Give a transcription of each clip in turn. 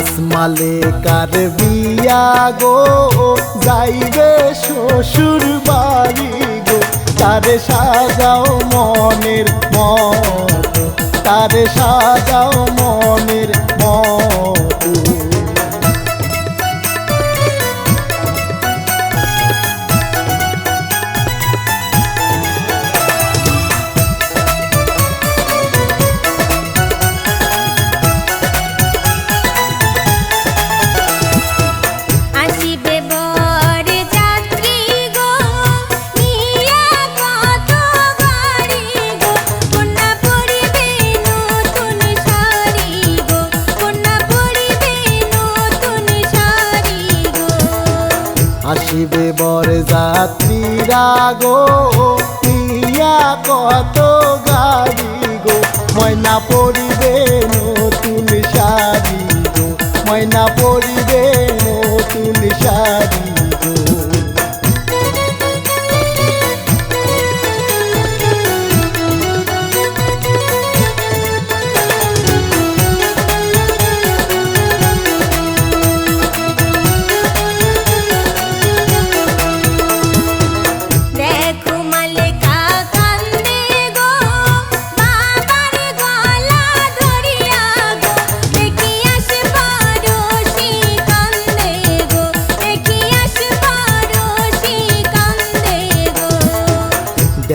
আসমালে কার বিয়া গো? যাইবে শ্বশুর বাড়ি গো। তারে সাজাও মনের মত, তারে সাজাও মনের মতো। আসিবে বর যাত্রীরা গো। ইয়া কত গাড়ি গো। ময়না পড়িবে নতুন শাড়ি গো। ময়না পড়িবে নতুন শাড়ি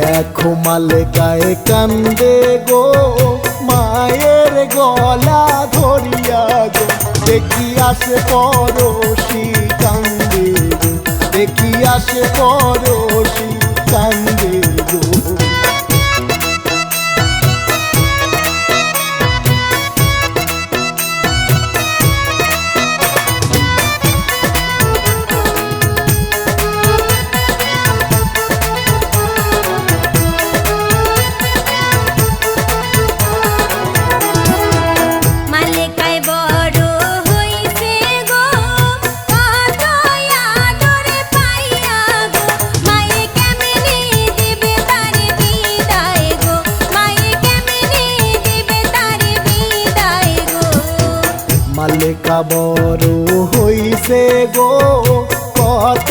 দেখো মালেকায় কান্দে গো, মায়ের গলা ধরিয়া গো। দেখি আসে পরশি কান্দে গো, দেখি আসে পরশি মালেকা বড় হইছে গো, কত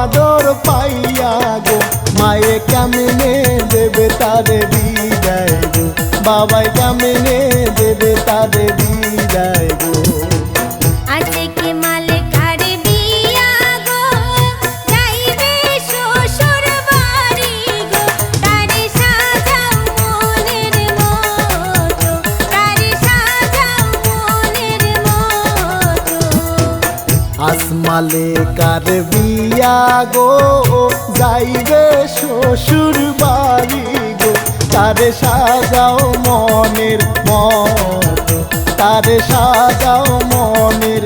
আদর পাইয়া গো। মায়ে কামিনে দেবে তারে বিদায় গো, বাবাই কামিনে দেবে তারে বিদায় আসমালে কার বিয়া গো, যাইবে শ্বশুর বাড়ি গো। তারে সাজাও মনের মন তারে সাজাও মনের